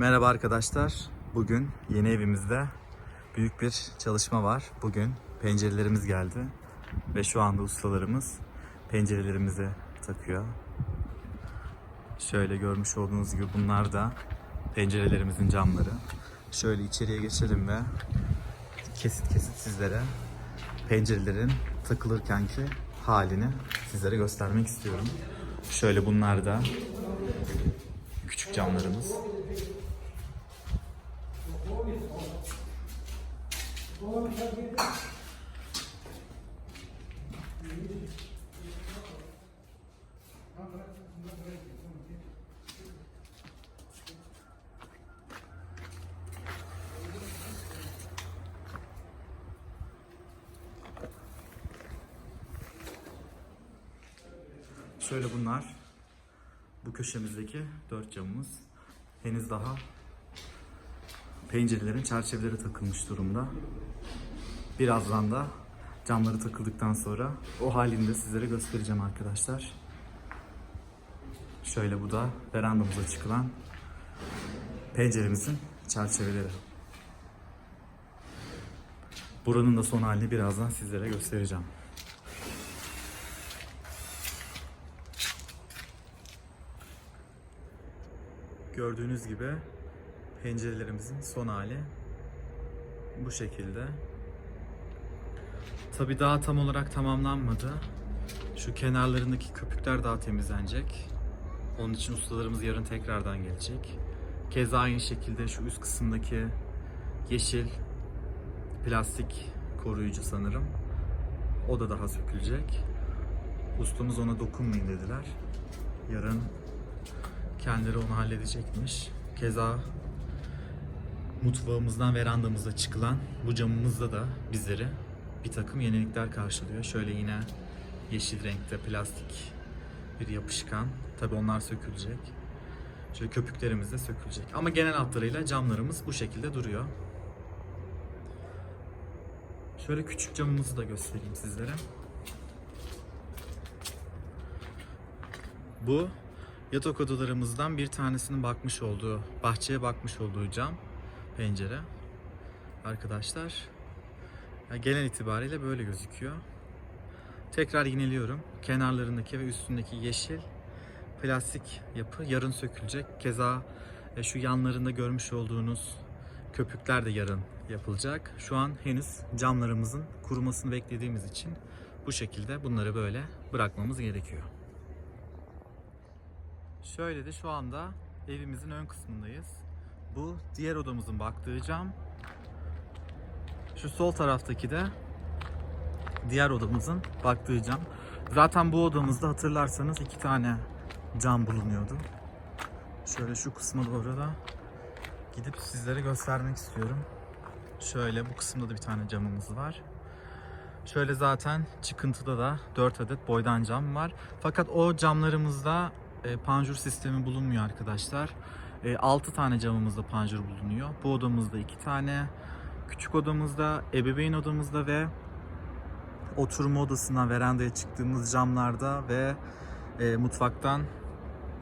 Merhaba arkadaşlar. Bugün yeni evimizde büyük bir çalışma var. Bugün pencerelerimiz geldi ve şu anda ustalarımız pencerelerimizi takıyor. Şöyle görmüş olduğunuz gibi bunlar da pencerelerimizin camları. Şöyle içeriye geçelim ve kesit kesit sizlere pencerelerin takılırkenki halini sizlere göstermek istiyorum. Şöyle bunlar da küçük camlarımız. Şöyle bunlar. Bu köşemizdeki dört camımız. Henüz daha pencerelerin çerçeveleri takılmış durumda. Birazdan da camları takıldıktan sonra o halini de sizlere göstereceğim arkadaşlar. Şöyle bu da verandamıza çıkılan penceremizin çerçeveleri. Buranın da son halini birazdan sizlere göstereceğim. Gördüğünüz gibi pencerelerimizin son hali bu şekilde. Tabi daha tam olarak tamamlanmadı. Şu kenarlarındaki köpükler daha temizlenecek. Onun için ustalarımız yarın tekrardan gelecek. Keza aynı şekilde şu üst kısımdaki yeşil plastik koruyucu sanırım. O da daha sökülecek. Ustamız ona dokunmayın dediler. Yarın kendileri onu halledecekmiş. Keza mutfağımızdan verandamıza çıkılan bu camımızda da bizleri bir takım yenilikler karşılıyor. Şöyle yine yeşil renkte plastik bir yapışkan. Tabi onlar sökülecek. Şöyle köpüklerimiz de sökülecek. Ama genel hatlarıyla camlarımız bu şekilde duruyor. Şöyle küçük camımızı da göstereyim sizlere. Bu yatak odalarımızdan bir tanesinin bakmış olduğu, bahçeye bakmış olduğu cam, pencere. Arkadaşlar, genel itibariyle böyle gözüküyor. Tekrar yineliyorum. Kenarlarındaki ve üstündeki yeşil plastik yapı yarın sökülecek. Keza e, şu yanlarında görmüş olduğunuz köpükler de yarın yapılacak. Şu an henüz camlarımızın kurumasını beklediğimiz için bu şekilde bunları böyle bırakmamız gerekiyor. Şöyle de şu anda evimizin ön kısmındayız. Bu diğer odamızın baktığı cam. Şu sol taraftaki de diğer odamızın baktığı cam. Zaten bu odamızda hatırlarsanız iki tane cam bulunuyordu. Şöyle şu kısma doğru da gidip sizlere göstermek istiyorum. Şöyle bu kısımda da bir tane camımız var. Şöyle zaten çıkıntıda da 4 adet boydan cam var. Fakat o camlarımızda e, panjur sistemi bulunmuyor arkadaşlar. E, 6 tane camımızda panjur bulunuyor. Bu odamızda 2 tane. Küçük odamızda, ebeveyn odamızda ve oturma odasından verandaya çıktığımız camlarda ve e, mutfaktan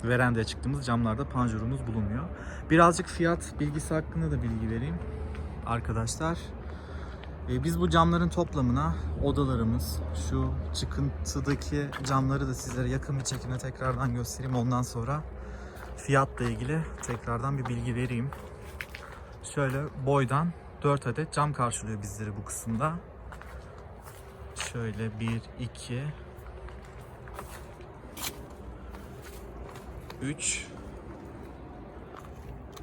verandaya çıktığımız camlarda panjurumuz bulunuyor. Birazcık fiyat bilgisi hakkında da bilgi vereyim arkadaşlar. E, biz bu camların toplamına odalarımız, şu çıkıntıdaki camları da sizlere yakın bir çekimde tekrardan göstereyim. Ondan sonra fiyatla ilgili tekrardan bir bilgi vereyim. Şöyle boydan 4 adet cam karşılıyor bizleri bu kısımda. Şöyle 1, 2, 3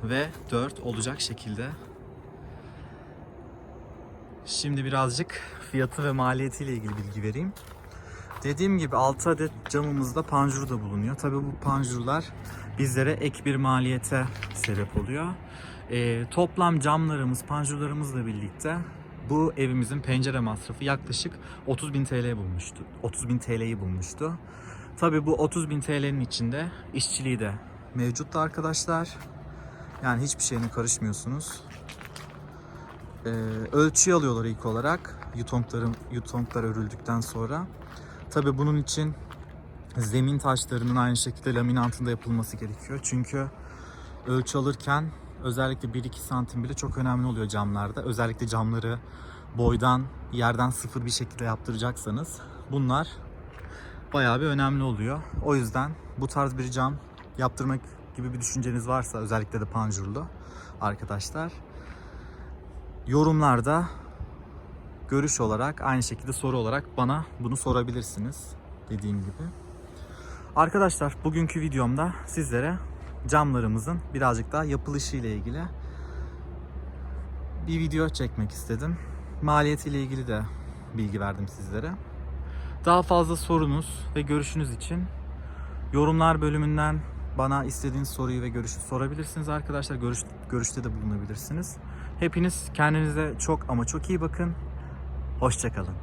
ve 4 olacak şekilde Şimdi birazcık fiyatı ve maliyetiyle ilgili bilgi vereyim. Dediğim gibi 6 adet camımızda panjur da bulunuyor. Tabii bu panjurlar bizlere ek bir maliyete sebep oluyor. Ee, toplam camlarımız, panjurlarımızla birlikte bu evimizin pencere masrafı yaklaşık 30.000 TL bulmuştu. 30.000 TL'yi bulmuştu. Tabii bu 30.000 TL'nin içinde işçiliği de mevcuttu arkadaşlar. Yani hiçbir şeyine karışmıyorsunuz. Ee, ölçüyü alıyorlar ilk olarak yutonkların yutonklar örüldükten sonra. Tabi bunun için zemin taşlarının aynı şekilde laminantında yapılması gerekiyor. Çünkü ölçü alırken özellikle 1-2 santim bile çok önemli oluyor camlarda. Özellikle camları boydan, yerden sıfır bir şekilde yaptıracaksanız bunlar bayağı bir önemli oluyor. O yüzden bu tarz bir cam yaptırmak gibi bir düşünceniz varsa özellikle de panjurlu arkadaşlar yorumlarda görüş olarak aynı şekilde soru olarak bana bunu sorabilirsiniz dediğim gibi. Arkadaşlar bugünkü videomda sizlere camlarımızın birazcık daha yapılışı ile ilgili bir video çekmek istedim. Maliyetiyle ilgili de bilgi verdim sizlere. Daha fazla sorunuz ve görüşünüz için yorumlar bölümünden bana istediğiniz soruyu ve görüşü sorabilirsiniz arkadaşlar. Görüş, görüşte de bulunabilirsiniz. Hepiniz kendinize çok ama çok iyi bakın. Hoşçakalın.